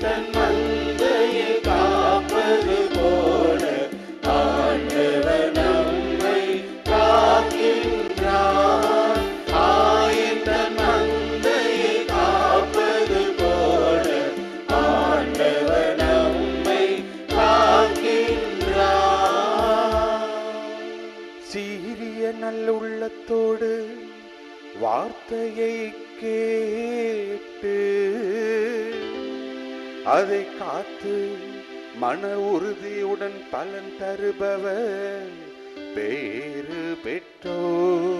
தன் மந்தையை காப்பது போல ஆண்டவர் நம்மை காக்கின்றார். ஆயின் தன் மந்தையை காப்பது போல ஆண்டவர் நல்லுள்ளத்தோடு வார்த்தையை கேட்டு அதை காத்து மன உறுதியுடன் பலன் தருபவர். பேறு பெற்றோர்.